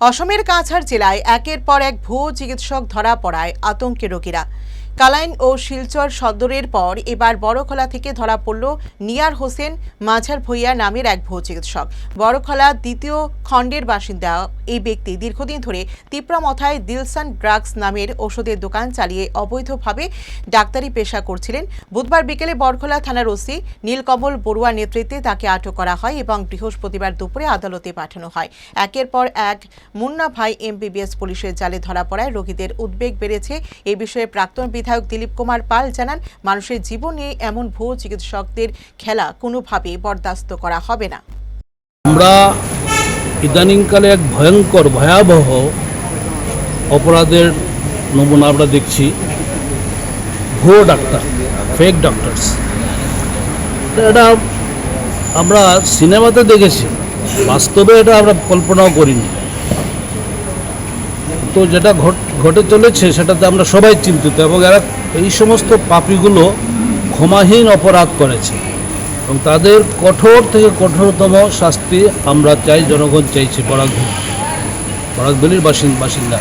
অসমের কাছাড় জেলায় একের পর এক ভুয়ো চিকিৎসক ধরা পড়ায় আতঙ্কে রোগীরা। কালাইন ও শিলচর সদরের পর এবার বড়খলা থেকে ধরা পড়ল নিয়ার হোসেন মাঝার ভূঁইয়া নামের এক ভুয়ো চিকিৎসক। বড়খলা দ্বিতীয় খণ্ডের বাসিন্দা এই ব্যক্তি দীর্ঘদিন ধরে তিপ্রামথায় দিলসান ড্রাগস নামের ওষুধের দোকান চালিয়ে অবৈধভাবে ডাক্তারি পেশা করছিলেন। বুধবার বিকেলে বড়খলা থানার ওসি নীলকমল বড়ুয়া নেতৃত্বে তাকে আটক করা হয় এবং বৃহস্পতিবার দুপুরে আদালতে পাঠানো হয়। একের পর এক মুন্না ভাই এমবিবিএস পুলিশের জালে ধরা পড়ায় রোগীদের উদ্বেগ বেড়েছে। এ বিষয়ে প্রাক্তন বিধায়ক দিলীপ কুমার পাল জানান, মানুষের জীবনে এমন ভুয়ো চিকিৎসকদের খেলা কোনোভাবে বরদাস্ত করা হবে না। আমরা ইদানিংকালে এক ভয়ঙ্কর, ভয়াবহ অপরাধের নমুনা আমরা দেখছি। ভুয়ো ডাক্তার ফেক ডক্টরস এটা আমরা সিনেমাতে দেখেছি। বাস্তবে এটা আমরা কল্পনাও করিনি। তো যেটা ঘট- চলেছে সেটাতে আমরা সবাই চিন্তিত এবং এরা এই সমস্ত পাপিগুলো ক্ষমাহীন অপরাধ করেছে এবং তাদের কঠোর থেকে কঠোরতম শাস্তি আমরা চাই জনগণ চাইছি বরাক বরাকবেলির বাসিন্দা বাসিন্দা